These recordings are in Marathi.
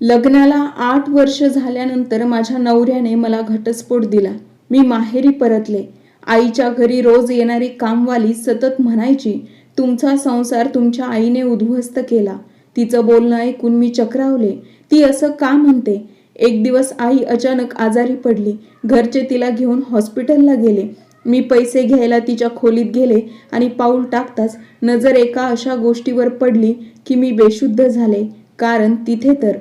लग्नाला आठ वर्ष झाल्यानंतर माझ्या नवऱ्याने मला घटस्फोट दिला. मी माहेरी परतले. आईच्या घरी रोज येणारी कामवाली सतत म्हणायची तुमचा संसार तुमच्या आईने उद्ध्वस्त केला. तिचं बोलणं ऐकून मी चक्रावले. ती असं का म्हणते? एक दिवस आई अचानक आजारी पडली. घरचे तिला घेऊन हॉस्पिटलला गेले. मी पैसे घ्यायला तिच्या खोलीत गेले आणि पाऊल टाकताच नजर एका अशा गोष्टीवर पडली की मी बेशुद्ध झाले. कारण तिथे तर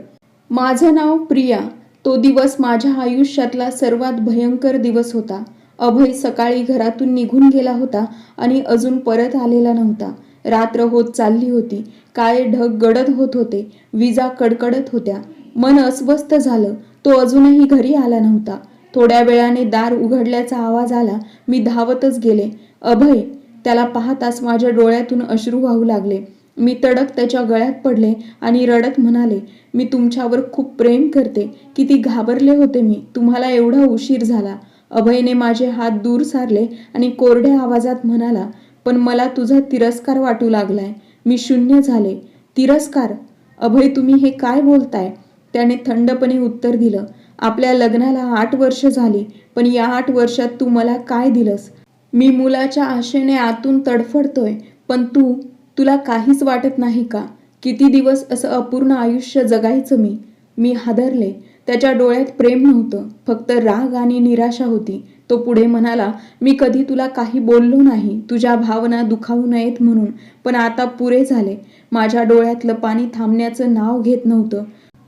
माझं नाव प्रिया. तो दिवस माझ्या आयुष्यातला सर्वात भयंकर दिवस होता. अभय सकाळी घरातून निघून गेला होता आणि अजून परत आलेला नव्हता. रात्र होत चालली होती. काळे ढग गडद होत होते. विजा कडकडत होत्या. मन अस्वस्थ झालं. तो अजूनही घरी आला नव्हता. थोड्या वेळाने दार उघडल्याचा आवाज आला. मी धावतच गेले. अभय त्याला पाहताच माझ्या डोळ्यातून अश्रू वाहू लागले. मी तडक त्याच्या गळ्यात पडले आणि रडत म्हणाले मी तुमच्यावर खूप प्रेम करते. किती घाबरले होते मी. तुम्हाला एवढा उशीर झाला. अभयने माझे हात दूर सारले आणि कोरड्या आवाजात म्हणाला पण मला तुझा तिरस्कार वाटू लागलाय. मी शून्य झाले. तिरस्कार? अभय तुम्ही हे काय बोलताय? त्याने थंडपणे उत्तर दिलं आपल्या लग्नाला आठ वर्ष झाली पण या आठ वर्षात तू मला काय दिलंस? मी मुलाच्या आशेने आतून तडफडतोय पण तू तुला काहीच वाटत नाही का? किती दिवस असं अपूर्ण आयुष्य जगायचं मी? मी हादरले. त्याच्या डोळ्यात प्रेम नव्हतं. फक्त राग आणि निराशा होती. तो पुढे म्हणाला मी कधी तुला काही बोललो नाही. तुझ्या भावना दुखावू नयेत म्हणून. पण आता पुरे झाले. माझ्या डोळ्यातलं पाणी थांबण्याचं नाव घेत नव्हतं.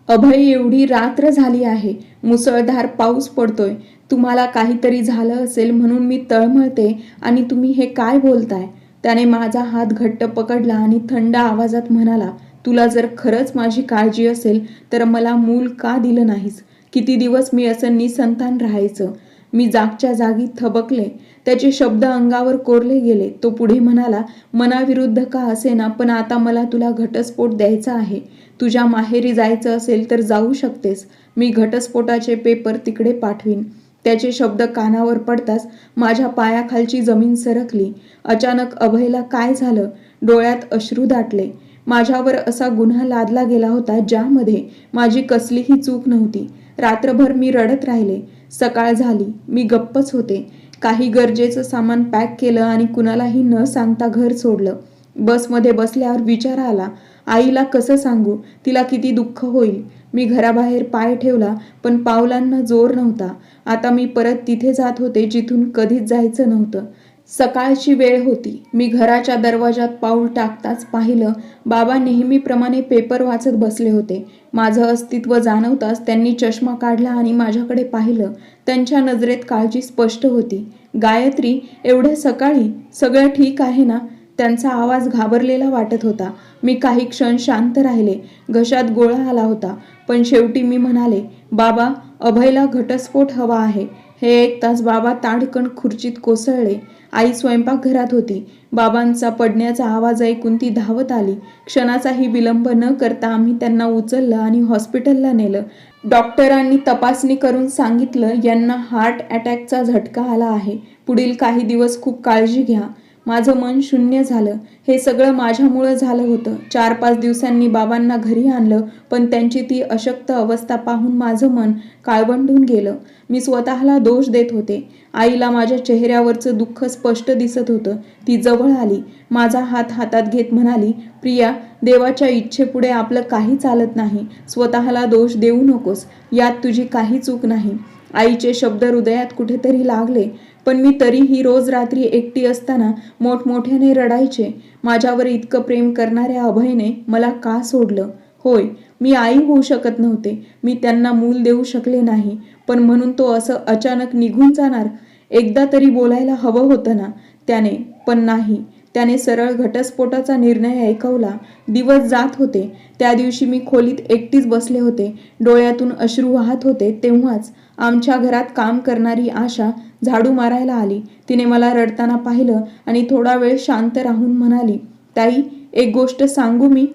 अभय एवढी रात्र झाली आहे. मुसळधार पाऊस पडतोय. तुम्हाला काहीतरी झालं असेल म्हणून मी तळमळते आणि तुम्ही हे काय बोलताय? त्याने माझा हात घट्ट पकडला आणि थंड आवाजात म्हणाला तुला जर खरंच माझी काळजी असेल तर मला मूल का दिलं नाहीस? किती दिवस मी असं निसंतान राहायचं? मी जागच्या जागी थबकले. त्याचे शब्द अंगावर कोरले गेले. तो पुढे म्हणाला मनाविरुद्ध का असेना पण आता मला तुला घटस्फोट द्यायचा आहे. तुझ्या माहेरी जायचं असेल तर जाऊ शकतेस. मी घटस्फोटाचे पेपर तिकडे पाठवीन. त्याचे शब्द कानावर पडताच माझ्या पायाखालची जमीन सरकली. अचानक अभयला काय झालं? डोळ्यात अश्रू दाटले. माझ्यावर असा गुन्हा लादला गेला होता ज्यामध्ये माझी कसलीही चूक नव्हती. रात्रभर मी रडत राहिले. सकाळ झाली. मी गप्पच होते. काही गरजेचं सामान पॅक केलं आणि कुणालाही न सांगता घर सोडलं. बसमध्ये बसल्यावर विचार आला आईला कसं सांगू? तिला किती दुःख होईल. मी घराबाहेर पाय ठेवला पण पावलांना जोर नव्हता. आता मी परत तिथे जात होते जिथून कधीच जायचं नव्हतं. सकाळची वेळ होती. मी घराच्या दरवाजात पाऊल टाकताच पाहिलं बाबा नेहमीप्रमाणे पेपर वाचत बसले होते. माझं अस्तित्व जाणवताच त्यांनी चष्मा काढला आणि माझ्याकडे पाहिलं. त्यांच्या नजरेत काळजी स्पष्ट होती. गायत्री एवढ्या सकाळी? सगळं ठीक आहे ना? त्यांचा आवाज घाबरलेला वाटत होता. मी काही क्षण शांत राहिले. घशात गोळा आला होता. पण शेवटी मी म्हणाले बाबा अभयला घटस्फोट हवा आहे. हे एक तास बाबा ताडकण खुर्चीत कोसळले. आई स्वयंपाकघरात होती. बाबांचा पडण्याचा आवाज ऐकून ती धावत आली. क्षणाचाही विलंब न करता आम्ही त्यांना उचललं आणि हॉस्पिटलला नेलं. डॉक्टरांनी तपासणी करून सांगितलं यांना हार्ट अटॅकचा झटका आला आहे. पुढील काही दिवस खूप काळजी घ्या. माझं मन शून्य झालं. हे सगळं माझ्यामुळं झालं होतं. चार पाच दिवसांनी बाबांना घरी आणलं पण त्यांची ती अशक्त अवस्था पाहून माझं मन काळवंडून गेलं. मी स्वतःला दोष देत होते. आईला माझ्या चेहऱ्यावरचं दुःख स्पष्ट दिसत होतं. ती जवळ आली. माझा हात हातात घेत म्हणाली प्रिया देवाच्या इच्छेपुढे आपलं काही चालत नाही. स्वतःला दोष देऊ नकोस. यात तुझी काही चूक नाही. आईचे शब्द हृदयात कुठेतरी लागले. पण मी तरीही रोज रात्री एकटी असताना मोठमोठ्याने रडायचे. माझ्यावर इतकं प्रेम करणाऱ्या अभयने मला का सोडलं? होय मी आई होऊ शकत नव्हते. मी त्यांना मूल देऊ शकले नाही. पण म्हणून तो असं अचानक निघून जाणार? एकदा तरी बोलायला हवं होतं ना? त्याने पण नाही. त्याने सरळ घटस्फोटाचा निर्णय ऐकवला. दिवस जात होते. त्या दिवशी मी खोलीत एकटीच बसले होते. डोळ्यातून अश्रू वाहत होते तेव्हाच. आमच्या घरात काम करणारी आशा झाडू मारायला आली. तिने मला रडताना पाहिलं आणि थोडा वेळ शांत राहून म्हणाली ताई एक गोष्ट सांगू मी.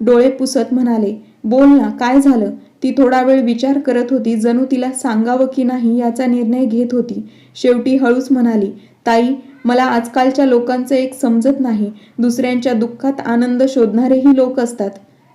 डोळे पुसत म्हणाले बोल ना काय झालं ती थोडा वेळ विचार करत होती जणू तिला सांगावं की नाही याचा निर्णय घेत होती. शेवटी हळूच म्हणाली ताई मला आजकालच्या लोकांचं एक समजत नाही. दुसऱ्यांच्या दुःखात आनंद शोधणारेही लोक असतात.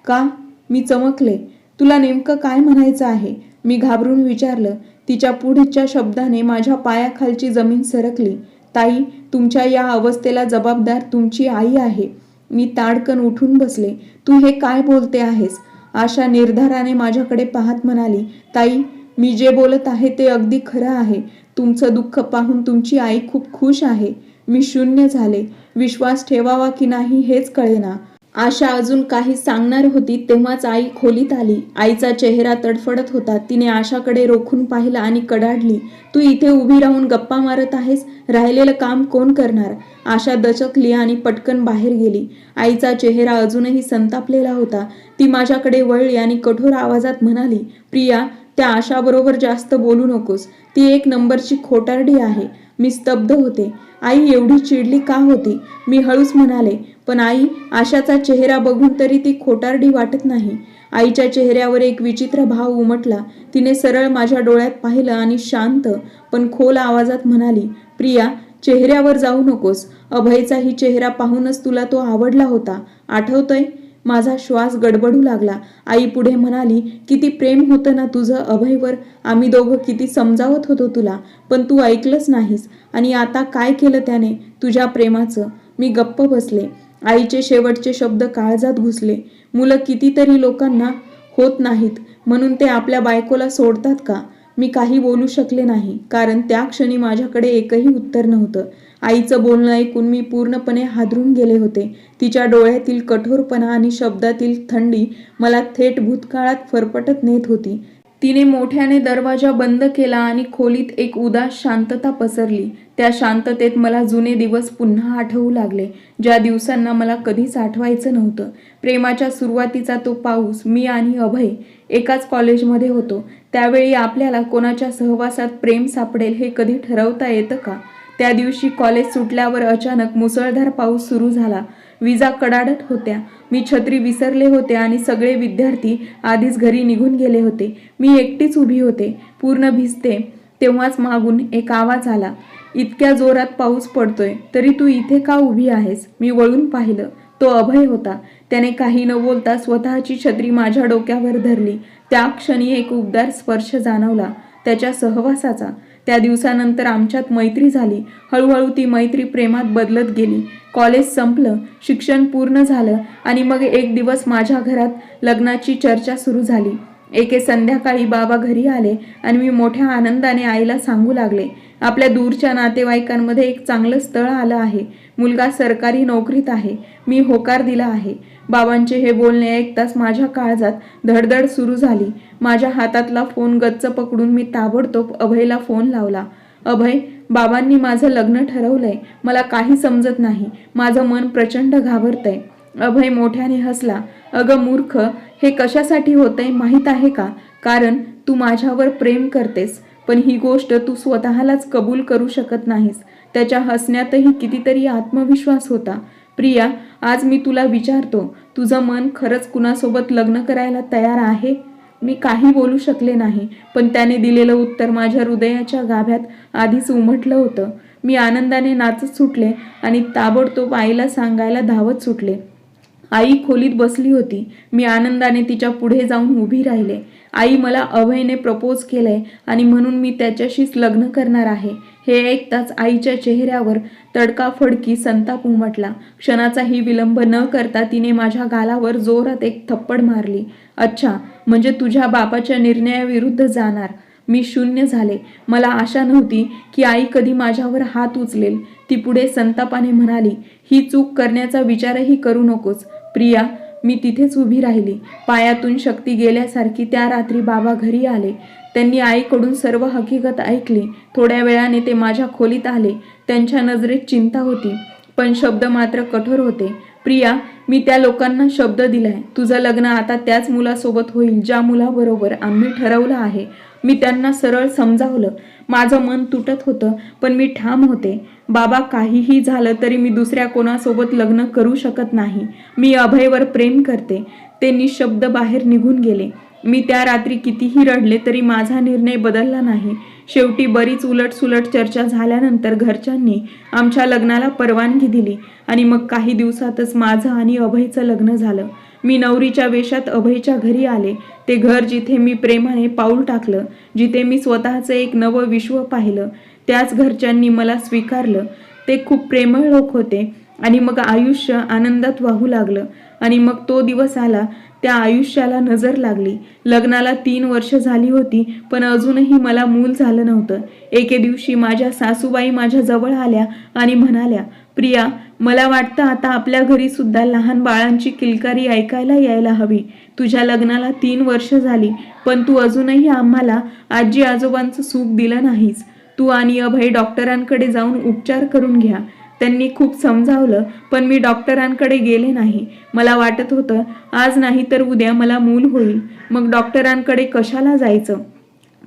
का? मी चमकले. तुला नेमकं काय म्हणायचं आहे? मी घाबरून विचारलं. तिच्या पुढच्या शब्दाने माझ्या पायाखालची जमीन सरकली. ताई तुमच्या या अवस्थेला जबाबदार तुमची आई आहे. मी ताडकन उठून बसले. तू हे काय बोलते आहेस? आशा निर्धाराने माझ्याकडे पाहत म्हणाली. ताई मी जे बोलत आहे ते अगदी खरं आहे. तुमचं दुःख पाहून तुमची आई खूप खुश आहे. मी शून्य झाले. विश्वास ठेवावा की नाही हेच कळेना. आशा अजून काही सांगणार होती तेव्हाच आई खोलीत आली. आईचा चेहरा तडफडत होता. तिने आशाकडे रोखून पाहिलं आणि कडाडली तू इथे उभी राहून गप्पा मारत आहेस? राहिलेलं काम कोण करणार? आशा दचकली आणि पटकन बाहेर गेली. आईचा चेहरा अजूनही संतापलेला होता. ती माझ्याकडे वळली आणि कठोर आवाजात म्हणाली प्रिया त्या आशाबरोबर जास्त बोलू नकोस. ती एक नंबरची खोटारडी आहे. मी स्तब्ध होते. आई एवढी चिडली का होती? मी हळूच म्हणाले पण आई आशाचा चेहरा बघून तरी ती खोटारडी वाटत नाही. आईच्या चेहऱ्यावर एक विचित्र भाव उमटला. तिने सरळ माझ्या डोळ्यात पाहिलं आणि शांत पण खोल आवाजात म्हणाली प्रिया चेहऱ्यावर जाऊ नकोस. अभयचाही चेहरा पाहूनच तुला तो आवडला होता. आठवतोय? माझा श्वास गडबडू लागला. आई पुढे म्हणाली किती प्रेम होतं ना तुझं अभयवर. आम्ही दोघं किती समजावत होतो तुला पण तू ऐकलंच नाहीस. आणि आता काय केलं त्याने? तुझ्या प्रेमाचं. मी गप्प बसले. आईचे शेवटचे शब्द काळजात घुसले. मुलं कितीतरी लोकांना होत नाहीत. म्हणून ते आपल्या बायकोला सोडतात का? मी काही बोलू शकले नाही. कारण त्या क्षणी माझ्याकडे एकही उत्तर नव्हतं. आईचं बोलणं ऐकून मी पूर्णपणे हादरून गेले होते. तिच्या डोळ्यातील कठोरपणा आणि शब्दातील थंडी मला थेट भूतकाळात फरफटत नेत होती. तिने मोठ्याने दरवाजा बंद केला आणि खोलीत एक उदास शांतता पसरली. त्या शांततेत मला जुने दिवस पुन्हा आठवू लागले. ज्या दिवसांना मला कधीच आठवायचं नव्हतं. प्रेमाच्या सुरुवातीचा तो पाऊस मी आणि अभय एकाच कॉलेजमध्ये होतो. त्यावेळी आपल्याला कोणाच्या सहवासात प्रेम सापडेल हे कधी ठरवता येतं का? त्या दिवशी कॉलेज सुटल्यावर अचानक मुसळधार पाऊस सुरू झाला. विजा कडाडत होत्या. मी छत्री विसरले होते आणि सगळे विद्यार्थी आधीच घरी निघून गेले होते. मी एकटीच उभी होते. पूर्ण भिजते तेव्हाच मागून एक आवाज आला. इतक्या जोरात पाऊस पडतोय तरी तू इथे का उभी आहेस? मी वळून पाहिलं. तो अभय होता. त्याने काही न बोलता स्वतःची छत्री माझ्या डोक्यावर धरली. त्या क्षणी एक उबदार स्पर्श जाणवला. त्याच्या सहवासाचा. त्या दिवसानंतर आमच्यात मैत्री झाली. हळूहळू ती मैत्री प्रेमात बदलत गेली. कॉलेज संपलं शिक्षण पूर्ण झालं आणि मग एक दिवस माझ्या घरात लग्नाची चर्चा सुरू झाली. एके संध्याकाळी बाबा घरी आले आणि मी मोठ्या आनंदाने आईला सांगू लागले आपल्या दूरच्या नातेवाईकांमध्ये एक चांगलं स्थळ आलं आहे. मुलगा सरकारी नोकरीत आहे. मी होकार दिला आहे. बाबांचे हे बोलणे ऐकताच माझ्या काळजात धडधड सुरू झाली. माझ्या हातातला फोन गच्च पकडून मी ताबडतोब अभयला फोन लावला. अभय बाबांनी माझं लग्न ठरवलंय. मला काही समजत नाही. माझं मन प्रचंड घाबरतंय. अभय मोठ्याने हसला. अगं मूर्ख हे कशासाठी होतंय माहीत आहे का? कारण तू माझ्यावर प्रेम करतेस. पण ही गोष्ट तू स्वतःलाच कबूल करू शकत नाहीस. त्याच्या हसण्यातही कितीतरी आत्मविश्वास होता. प्रिया आज मी तुला विचारतो तुझं मन खरंच कुणासोबत लग्न करायला तयार आहे? मी काही बोलू शकले नाही पण त्याने दिलेलं उत्तर माझ्या हृदयाच्या गाभ्यात आधीच उमटलं होतं. मी आनंदाने नाचत सुटले आणि ताबडतोब आईला सांगायला धावत सुटले. आई खोलीत बसली होती. मी आनंदाने तिच्या पुढे जाऊन उभी राहिले. आई मला अभयने प्रपोज केलंय आणि म्हणून मी त्याच्याशीच लग्न करणार आहे. हे ऐकताच आईच्या चेहऱ्यावर तडकाफडकी संताप उमटला. क्षणाचाही विलंब न करता तिने माझ्या गालावर जोरात एक थप्पड मारली. अच्छा म्हणजे तुझ्या बापाच्या निर्णयाविरुद्ध जाणार. मी शून्य झाले. मला आशा नव्हती की आई कधी माझ्यावर हात उचलेल. ती पुढे संतापाने म्हणाली ही चूक करण्याचा विचारही करू नकोस. प्रिया मी तिथेच उभी राहिली. पायातून शक्ती गेल्यासारखी त्या रात्री बाबा घरी आले. त्यांनी आईकडून सर्व हकीकत ऐकली. थोड्या वेळाने ते माझ्या खोलीत आले. त्यांच्या नजरेत चिंता होती. पण शब्द मात्र कठोर होते. प्रिया मी त्या लोकांना शब्द दिलाय. तुझं लग्न आता त्याच मुलासोबत होईल ज्या मुलाबरोबर आम्ही ठरवलं आहे. मी त्यांना सरळ समजावलं. माझं मन तुटत होतं पण मी ठाम होते. बाबा काहीही झालं तरी मी दुसऱ्या कोणासोबत लग्न करू शकत नाही. मी अभयवर प्रेम करते. ते निशब्द बाहेर निघून गेले. मी त्या रात्री कितीही रडले तरी माझा निर्णय बदलला नाही. शेवटी बरीच उलटसुलट चर्चा झाल्यानंतर घरच्यांनी आमच्या लग्नाला परवानगी दिली आणि मग काही दिवसातच माझं आणि अभयचं लग्न झालं. मी नवरीच्या वेशात अभयच्या घरी आले. ते घर जिथे मी प्रेमाने पाऊल टाकलं जिथे मी स्वतःचं एक नवं विश्व पाहिलं. त्याच घरच्यांनी मला स्वीकारलं. ते खूप प्रेमळ लोक होते आणि मग आयुष्य आनंदात वाहू लागलं. आणि मग तो दिवस आला त्या आयुष्याला नजर लागली. लग्नाला तीन वर्ष झाली होती पण अजूनही मला मूल झालं नव्हतं. एके दिवशी माझ्या सासूबाई माझ्या जवळ आल्या आणि म्हणाल्या प्रिया मला वाटतं आता आपल्या घरी सुद्धा लहान बाळांची किलकारी ऐकायला यायला हवी. तुझ्या लग्नाला तीन वर्ष झाली पण तू अजूनही आम्हाला आजी आजोबांचं सुख दिलं नाहीस. तू आणि अभय डॉक्टरांकडे जाऊन उपचार करून घ्या. त्यांनी खूप समजावलं पण मी डॉक्टरांकडे गेले नाही. मला वाटत होतं आज नाही तर उद्या मला मूल होईल. मग डॉक्टरांकडे कशाला जायचं?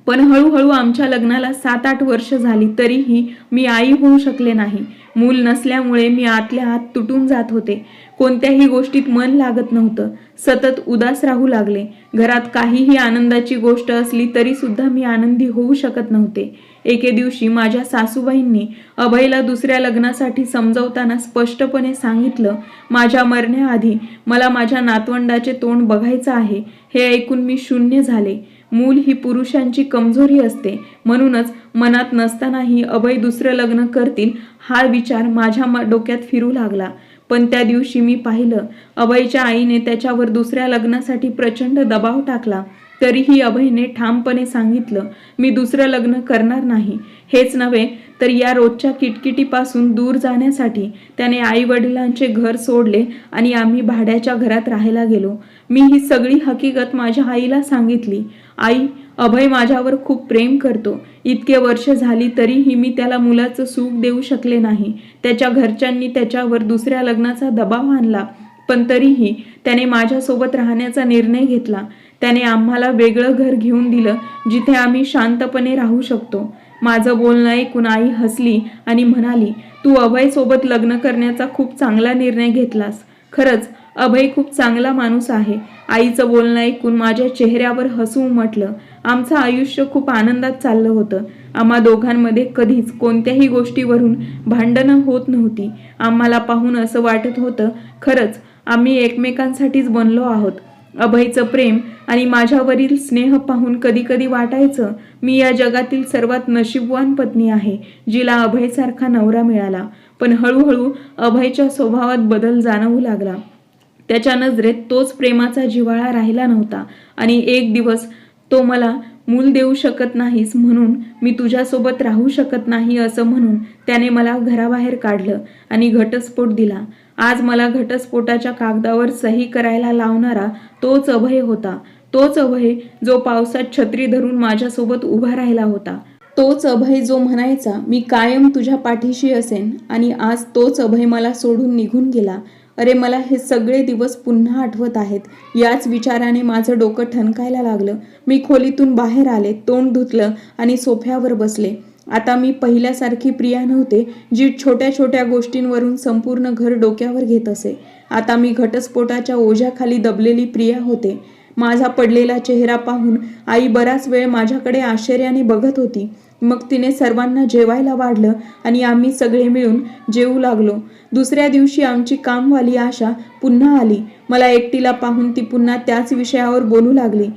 पण हळूहळू आमच्या लग्नाला सात आठ वर्ष झाली तरीही मी आई होऊ शकले नाही. मूल नसल्यामुळे मी आतल्या आत तुटून जात होते. कोणत्याही गोष्टीत मन लागत नव्हतं. सतत उदास राहू लागले. घरात काहीही आनंदाची गोष्ट असली तरी सुद्धा मी आनंदी होऊ शकत नव्हते. एके दिवशी माझ्या सासूबाईंनी अभयला दुसऱ्या लग्नासाठी समजवताना स्पष्टपणे सांगितलं माझ्या मरण्याआधी मला माझ्या नातवंडाचे तोंड बघायचं आहे हे ऐकून मी शून्य झाले. मूल ही पुरुषांची कमजोरी असते. म्हणूनच मनात नसतानाही अभय दुसरं लग्न करतील हा विचार माझ्या डोक्यात फिरू लागला. पण त्या दिवशी मी पाहिलं अभयच्या आईने त्याच्यावर दुसऱ्या लग्नासाठी प्रचंड दबाव टाकला. तरीही अभयने ठामपणे सांगितलं मी दुसरं लग्न करणार नाही. हेच नव्हे तर या रोजच्या किटकिटीपासून दूर जाण्यासाठी त्याने आई वडिलांचे घर सोडले आणि आम्ही भाड्याच्या घरात राहायला गेलो. मी ही सगळी हकीकत माझ्या आईला सांगितली. आई अभय माझ्यावर खूप प्रेम करतो. इतके वर्ष झाली तरीही मी त्याला मुलाचं सुख देऊ शकले नाही. त्याच्या घरच्यांनी त्याच्यावर दुसऱ्या लग्नाचा दबाव आणला. पण तरीही त्याने माझ्यासोबत राहण्याचा निर्णय घेतला. त्याने आम्हाला वेगळं घर घेऊन दिलं जिथे आम्ही शांतपणे राहू शकतो. माझं बोलणं ऐकून आई हसली आणि म्हणाली तू अभयसोबत लग्न करण्याचा खूप चांगला निर्णय घेतलास. खरंच अभय खूप चांगला माणूस आहे. आईचं बोलणं ऐकून माझ्या चेहऱ्यावर हसू उमटलं आमचं आयुष्य खूप आनंदात चाललं होतं. आम्हा दोघांमध्ये कधीच कोणत्याही गोष्टीवरून भांडणं होत नव्हती. आम्हाला पाहून असं वाटत होतं खरंच आम्ही एकमेकांसाठीच बनलो आहोत. अभयचं प्रेम आणि माझ्यावरील स्नेह पाहून कधी कधी वाटायचं मी या जगातील सर्वात नशीबवान पत्नी आहे जिला अभयसारखा नवरा मिळाला. पण हळूहळू अभयच्या स्वभावात बदल जाणवू लागला. त्याच्या नजरेत तोच प्रेमाचा जिव्हाळा राहिला नव्हता आणि एक दिवस तो मला मूल देऊ शकत नाहीस म्हणून मी तुझ्यासोबत राहू शकत नाही असं म्हणून त्याने मला घराबाहेर काढलं आणि घटस्फोट दिला. आज मला घटस्फोटाच्या कागदावर सही करायला लावणारा तोच अभय होता. तोच अभय जो पावसात छत्री धरून माझ्यासोबत उभा राहिला होता. तोच अभय जो म्हणायचा मी कायम तुझ्या पाठीशी असेन आणि आज तोच अभय मला सोडून निघून गेला. अरे मला हे सगळे दिवस पुन्हा आठवत आहेत. याच विचाराने माझं डोकं ठणकायला लागलं. मी खोलीतून बाहेर आले तोंड धुतलं आणि सोफ्यावर बसले. आता मी पहिल्यासारखी प्रिया नव्हते जी छोट्या छोट्या गोष्टींवरून संपूर्ण घर डोक्यावर घेत असे. आता मी घटस्फोटाच्या ओझ्याखाली दबलेली प्रिया होते. माझा पडलेला चेहरा पाहून आई बराच वेळ माझ्याकडे आश्चर्याने बघत होती. मग तिने सर्वांना जेवायला वाढलं आणि आम्ही सगळे मिळून जेवू लागलो. दुसऱ्या दिवशी आमची कामवाली आशा पुन्हा आली. मला एकटीला पाहून ती पुन्हा त्याच विषयावर बोलू लागली.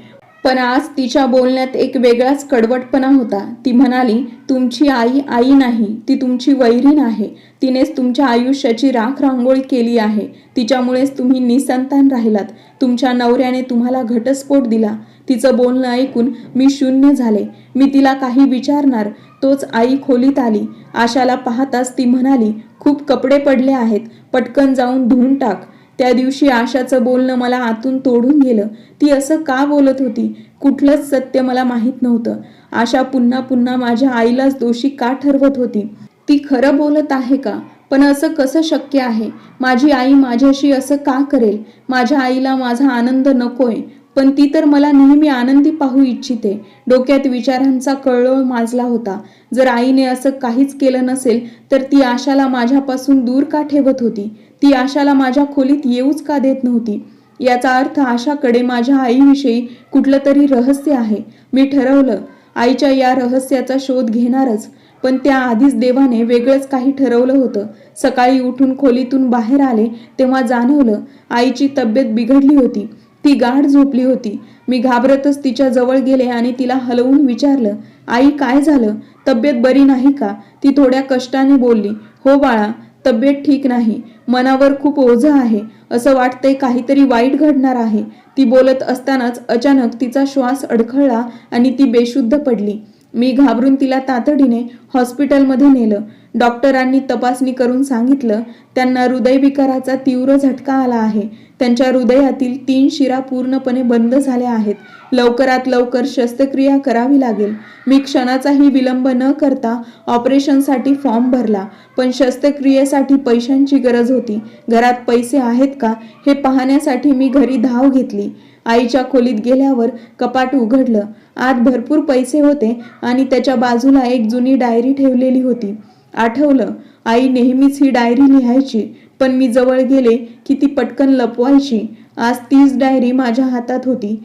पण आज तिच्या बोलण्यात एक वेगळाच कडवटपणा होता. ती म्हणाली तुमची आई आई नाही ती तुमची वैरीण आहे. तिनेच तुमच्या आयुष्याची राख रांगोळी केली आहे. तिच्यामुळेच तुम्ही निसंतान राहिलात. तुमच्या नवऱ्याने तुम्हाला घटस्फोट दिला. तिचं बोलणं ऐकून मी शून्य झाले. मी तिला काही विचारणार तोच आई खोलीत आली. आशाला पाहताच ती म्हणाली खूप कपडे पडले आहेत. पटकन जाऊन धुवून टाक. त्या दिवशी आशाचं बोलणं मला आतून तोडून गेलं. ती असं का बोलत होती? कुठलंच सत्य मला माहीत नव्हतं. आशा पुन्हा पुन्हा माझ्या आईलाच दोषी का ठरवत होती? ती खरं बोलत आहे का? पण असं कसं शक्य आहे? माझी आई माझ्याशी असं का करेल? माझ्या आईला माझा आनंद नकोय. पण ती तर मला नेहमी आनंदी पाहू इच्छिते. डोक्यात विचारांचा कळोळ माजला होता. जर आईने असं काहीच केलं नसेल तर ती आशाला माझ्यापासून दूर का ठेवत होती? ती आशाला माझ्या खोलीत येऊच का देत नव्हती? याचा अर्थ आशाकडे माझ्या आईविषयी कुठलं तरी रहस्य आहे. मी ठरवलं आईच्या या रहस्याचा शोध घेणारच. पण त्या आधीच देवाने वेगळंच काही ठरवलं होतं. सकाळी उठून खोलीतून बाहेर आले तेव्हा जाणवलं आईची तब्येत बिघडली होती. ती गाढ झोपली होती. मी घाबरतच तिच्या जवळ गेले आणि तिला हलवून विचारलं आई काय झालं? तब्येत बरी नाही का? ती थोड्या कष्टाने बोलली हो बाळा तब्येत ठीक नाही मनावर खूप ओझं आहे असं वाटतंय काहीतरी वाईट घडणार आहे. ती बोलत असतानाच अचानक तिचा श्वास अडखळला आणि ती बेशुद्ध पडली. मी घाबरून तिला तातडीने हॉस्पिटलमध्ये नेलं. डॉक्टरांनी तपासणी करून सांगितलं त्यांना हृदयविकाराचा तीव्र झटका आला आहे. त्यांच्या हृदयातील तीन शिरा पूर्णपणे बंद झाल्या आहेत. लवकरात लवकर शस्त्रक्रिया करावी लागेल. मी क्षणाचाही विलंब न करता ऑपरेशनसाठी फॉर्म भरला पण शस्त्रक्रियेसाठी पैशांची गरज होती. घरात पैसे आहेत का हे पाहण्यासाठी मी घरी धाव घेतली. आईच्या खोलीत गेल्यावर कपाट उघडलं. आत भरपूर पैसे होते आणि त्याच्या बाजूला एक जुनी डायरी ठेवलेली होती. आठवलं आई नेहमीच ही डायरी लिहायची पण मी जवळ गेले की ती पटकन लपवायची. आज तीच डायरी माझ्या हातात होती.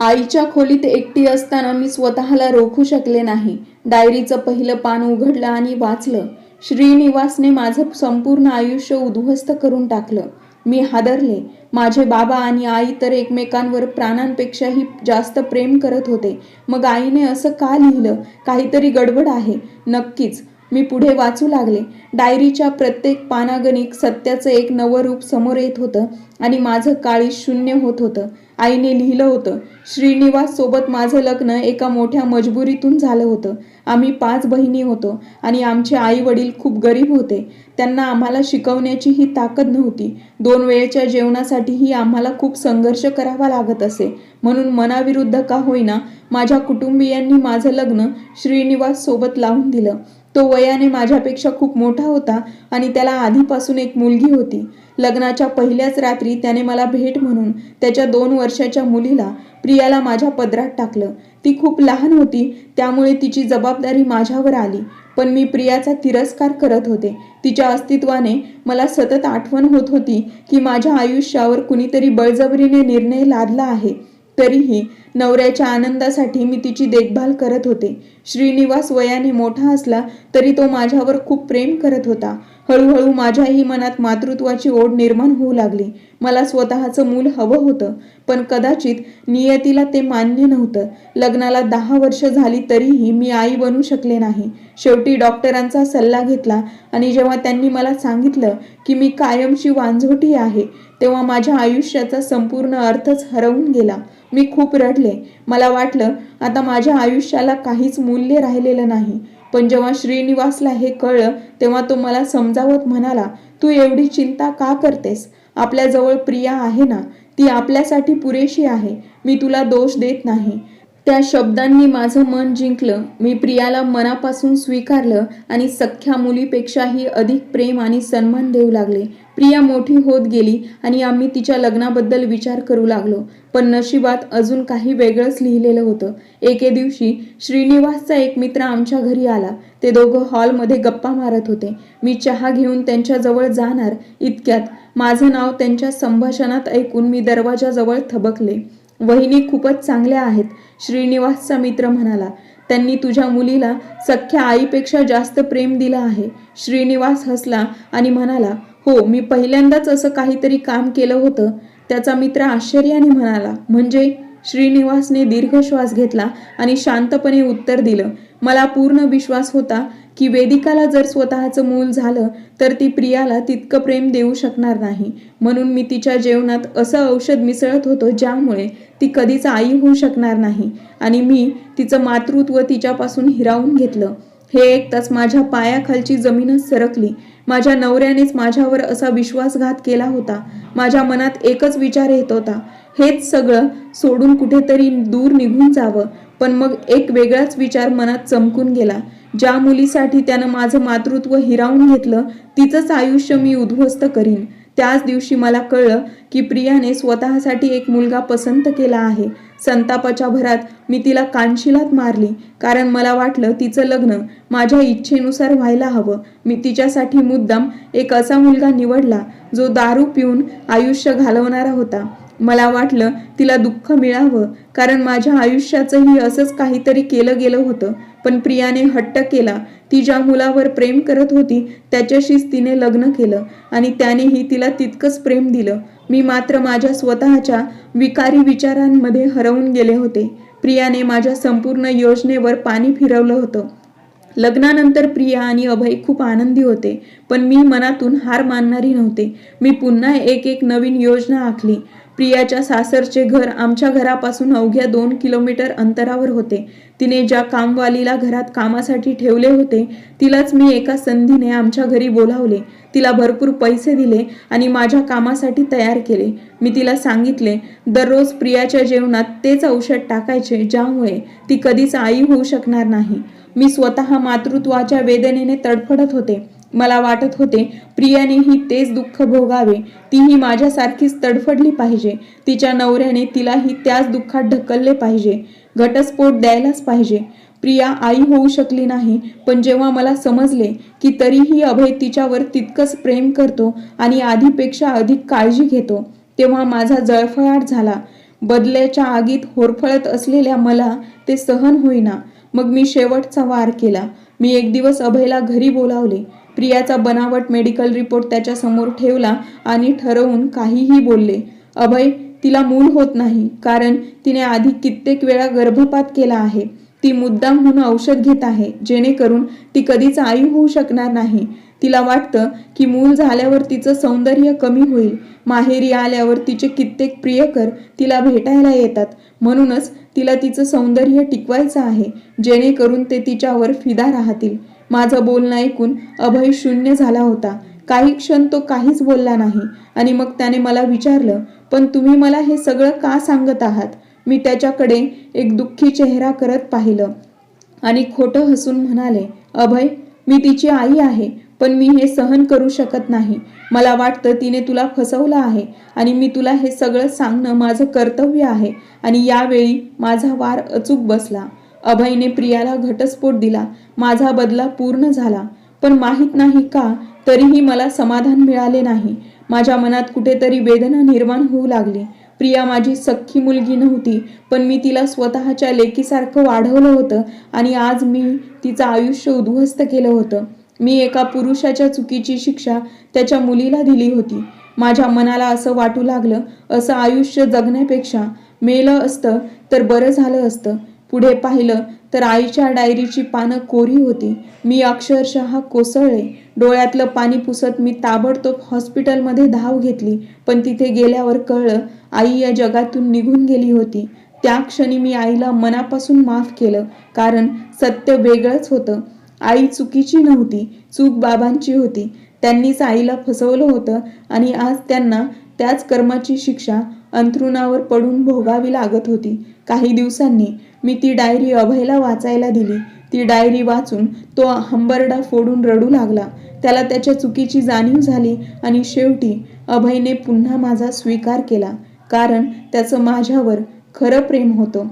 आईच्या खोलीत एकटी असताना मी स्वतःला रोखू शकले नाही. डायरीचं पहिलं पान उघडलं आणि वाचलं. श्रीनिवासने माझं संपूर्ण आयुष्य उद्ध्वस्त करून टाकलं. मी हादरले. माझे बाबा आणि आई तर एकमेकांवर प्राणांपेक्षाही जास्त प्रेम करत होते. मग आईने असं का लिहिलं? काहीतरी गडबड आहे. नक्कीच. मी पुढे वाचू लागले. डायरीच्या प्रत्येक पानागणिक सत्याचं एक नवं रूप समोर येत होतं आणि माझं काळी शून्य होत होतं. आईने लिहिलं होतं श्रीनिवास सोबत माझं लग्न एका मोठ्या मजबुरीतून झालं होतं. आम्ही पाच बहिणी होतो आणि आमचे आई वडील खूप गरीब होते. त्यांना आम्हाला शिकवण्याची ही ताकद नव्हती. दोन वेळेच्या जेवणासाठीही आम्हाला खूप संघर्ष करावा लागत असे. म्हणून मनाविरुद्ध का होईना माझ्या कुटुंबियांनी माझं लग्न श्रीनिवास सोबत लावून दिलं. तो वयाने माझ्यापेक्षा खूप मोठा होता आणि त्याला आधीपासून एक मुलगी होती. लग्नाच्या पहिल्याच रात्री त्याने मला भेट म्हणून त्याच्या दोन वर्षाच्या मुलीला प्रियाला माझ्या पदरात टाकलं. ती खूप लहान होती त्यामुळे तिची जबाबदारी माझ्यावर आली. पण मी प्रियाचा तिरस्कार करत होते. तिच्या अस्तित्वाने मला सतत आठवण होत होती की माझ्या आयुष्यावर कुणीतरी बळजबरीने निर्णय लादला आहे. तरीही नवऱ्याच्या आनंदासाठी मी तिची देखभाल करत होते. श्रीनिवास वयाने मोठा असला तरी तो माझ्यावर खूप प्रेम करत होता. हळूहळू माझ्याही मनात मातृत्वाची ओढ निर्माण होऊ लागली. मला स्वतःचं मूल हवं होतं पण कदाचित नियतीला ते मान्य नव्हतं. लग्नाला दहा वर्ष झाली तरीही मी आई बनू शकले नाही. शेवटी डॉक्टरांचा सल्ला घेतला आणि जेव्हा त्यांनी मला सांगितलं की मी कायमची वांझोटी आहे तेव्हा माझ्या आयुष्याचा संपूर्ण अर्थच हरवून गेला. मी खूप रडले. मला वाटलं आता माझ्या आयुष्याला काहीच मूल्य राहिलेलं नाही. पण जेव्हा श्रीनिवासला हे कळलं तेव्हा तो मला समजावत म्हणाला तू एवढी चिंता का करतेस? आपल्याजवळ प्रिया आहे ना? ती आपल्यासाठी पुरेशी आहे. मी तुला दोष देत नाही. त्या शब्दांनी माझं मन जिंकलं. मी प्रियाला मनापासून स्वीकारलं आणि सख्ख्या मुलीपेक्षाही अधिक प्रेम आणि सन्मान देऊ लागले. प्रिया मोठी होत गेली आणि आम्ही तिच्या लग्नाबद्दल विचार करू लागलो. पण नशिबात अजून काही वेगळंच लिहिलेलं होतं. एके दिवशी श्रीनिवासचा एक मित्र आमच्या घरी आला. ते दोघं हॉलमध्ये गप्पा मारत होते. मी चहा घेऊन त्यांच्याजवळ जाणार इतक्यात. माझं नाव त्यांच्या संभाषणात ऐकून मी दरवाजाजवळ थबकले. वहिनी खूपच चांगल्या आहेत श्रीनिवासचा मित्र म्हणाला. त्यांनी तुझ्या मुलीला सख्ख्या आईपेक्षा जास्त प्रेम दिलं आहे. श्रीनिवास हसला आणि म्हणाला हो मी पहिल्यांदाच असं काहीतरी काम केलं होतं त्याचा मित्र आश्चर्याने म्हणाला म्हणजे? श्रीनिवासने दीर्घ श्वास घेतला आणि शांतपणे उत्तर दिलं मला पूर्ण विश्वास होता की वेदिकाला जर स्वतःचं मूल झालं तर ती प्रियाला तितकं प्रेम देऊ शकणार नाही. म्हणून मी तिच्या जेवणात असं औषध मिसळत होतो ज्यामुळे ती कधीच आई होऊ शकणार नाही आणि मी तिचं मातृत्व तिच्यापासून हिरावून घेतलं. हे एक तास माझ्या पायाखालची जमीनच सरकली. माझ्या नवऱ्यानेच माझ्यावर असा विश्वासघात केला होता. माझ्या मनात एकच विचार येत होता. हेच सगळं सोडून कुठेतरी दूर निघून जावं. पण मग एक वेगळाच विचार मनात चमकून गेला. ज्या मुलीसाठी त्यानं माझं मातृत्व हिरावून घेतलं तिचंच आयुष्य मी उद्ध्वस्त करीन. त्याच दिवशी मला कळलं की प्रियाने स्वतःसाठी एक मुलगा पसंत केला आहे. संतापाच्या भरात मी तिला कानशिलात मारली कारण मला वाटलं तिचं लग्न माझ्या इच्छेनुसार व्हायला हवं. मी तिच्यासाठी मुद्दाम एक असा मुलगा निवडला जो दारू पिऊन आयुष्य घालवणारा होता. मला वाटलं तिला दुःख मिळावं कारण माझ्या आयुष्याचंही असंच काहीतरी केलं गेलं होतं. पण प्रियाने हट्ट केला. ती ज्या मुलावर प्रेम करत होती त्याच्याशीच तिने लग्न केलं आणि त्यानेही तिला तितकंच प्रेम दिलं. मी मात्र माझ्या स्वतःच्या विकारी विचारांमध्ये हरवून गेले होते. प्रियाने माझ्या संपूर्ण योजनेवर पाणी फिरवलं होतं. लग्नानंतर प्रिया आणि अभय खूप आनंदी होते पण मी मनातून हार मानणारी नव्हते. मी पुन्हा एक एक नवीन योजना आखली. प्रियाच्या सासरचे घर आमच्या घरापासून अवघ्या दोन किलोमीटर अंतरावर होते. तिने ज्या कामवालीला घरात कामासाठी ठेवले होते तिलाच मी एका संधीने आमच्या घरी बोलावले. तिला भरपूर पैसे दिले आणि माझ्या कामासाठी तयार केले. मी तिला सांगितले दररोज प्रियाच्या जेवणात तेच औषध टाकायचे ज्यामुळे ती कधीच आई होऊ शकणार नाही. मी स्वतः मातृत्वाच्या वेदनेने तडफडत होते. मला वाटत होते प्रियानेही तेच दुःख भोगावे. तीही माझ्यासारखीच तडफडली पाहिजे. तिच्या नवऱ्याने तिलाही त्याच दुःखात ढकलले पाहिजे. घटस्फोट द्यायलाच पाहिजे. प्रिया आई होऊ शकली नाही पण जेव्हा मला समजले की तरीही अभय तिच्यावर तितकंच प्रेम करतो आणि आधीपेक्षा अधिक काळजी घेतो तेव्हा माझा जळफळाट झाला. बदल्याच्या आगीत होरफळत असलेल्या मला ते सहन होईना. मग मी शेवटचा वार केला. मी एक दिवस अभयला घरी बोलावले. प्रियाचा बनावट मेडिकल रिपोर्ट त्याच्यासमोर ठेवला आणि ठरवून काहीही बोलले. अभय तिला मूल होत नाही कारण तिने आधी कित्येक वेळा गर्भपात केला आहे. ती मुद्दाम म्हणून औषध घेत आहे जेणेकरून ती कधीच आई होऊ शकणार नाही. तिला वाटतं की मूल झाल्यावर तिचं सौंदर्य कमी होईल. माहेरी आल्यावर तिचे कित्येक प्रियकर तिला भेटायला येतात. म्हणूनच तिला तिचं सौंदर्य टिकवायचं आहे जेणेकरून ते तिच्यावर फिदा राहतील. माझं बोलणं ऐकून अभय शून्य झाला होता. काही क्षण तो काहीच बोलला नाही. आणि मग त्याने मला विचारलं पण तुम्ही मला हे सगळं का सांगत आहात? मी त्याच्याकडे एक दुःखी चेहरा करत पाहिलं. आणि खोटं हसून म्हणाले अभय मी तिची आई आहे. पण मी हे सहन करू शकत नाही. मला वाटतं तिने तुला फसवलं आहे आणि मी तुला हे सगळं सांगणं माझं कर्तव्य आहे आणि यावेळी माझा वार अचूक बसला. अभयने प्रियाला घटस्फोट दिला. माझा बदला पूर्ण झाला. पण माहीत नाही का तरीही मला समाधान मिळाले नाही. माझ्या मनात कुठेतरी वेदना निर्माण होऊ लागली. प्रिया माझी सख्खी मुलगी नव्हती पण मी तिला स्वतःच्या लेकीसारखं वाढवलं होतं आणि आज मी तिचं आयुष्य उद्ध्वस्त केलं होतं. मी एका पुरुषाच्या चुकीची शिक्षा त्याच्या मुलीला दिली होती. माझ्या मनाला असं वाटू लागलं असं आयुष्य जगण्यापेक्षा मेलं असतं तर बरं झालं असतं. पुढे पाहिलं तर आईच्या डायरीची पानं कोरी होती. मी अक्षरशः कोसळले. डोळ्यातलं पाणी पुसत मी ताबडतोब हॉस्पिटलमध्ये धाव घेतली पण तिथे गेल्यावर कळलं आई या जगातून निघून गेली होती. त्या क्षणी मी आईला मनापासून माफ केलं कारण सत्य वेगळंच होतं. आई चुकीची नव्हती चूक बाबांची होती. त्यांनीच आईला फसवलं होतं आणि आज त्यांना त्याच कर्माची शिक्षा अंथरुणावर पडून भोगावी लागत होती. काही दिवसांनी मी ती डायरी अभयला वाचायला दिली. ती डायरी वाचून तो हंबरडा फोडून रडू लागला. त्याला त्याच्या चुकीची जाणीव झाली आणि शेवटी अभयने पुन्हा माझा स्वीकार केला. कारण त्याचं माझ्यावर खरं प्रेम होतं.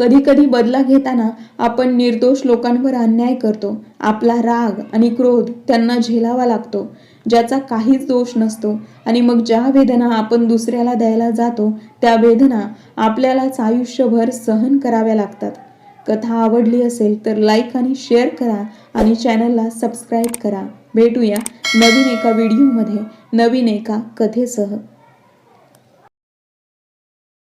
कधी कधी बदला घेताना आपण निर्दोष लोकांवर अन्याय करतो. आपला राग आणि क्रोध त्यांना झेलावा लागतो. ज्याचा काहीच दोष नसतो. आणि मग ज्या वेदना आपण दुसऱ्याला द्यायला जातो त्या वेदना आपल्यालाच आयुष्यभर सहन कराव्या लागतात. कथा आवडली असेल तर लाईक आणि शेअर करा आणि चॅनलला सबस्क्राईब करा. भेटूया नवीन एका व्हिडिओमध्ये नवीन एका कथेसह.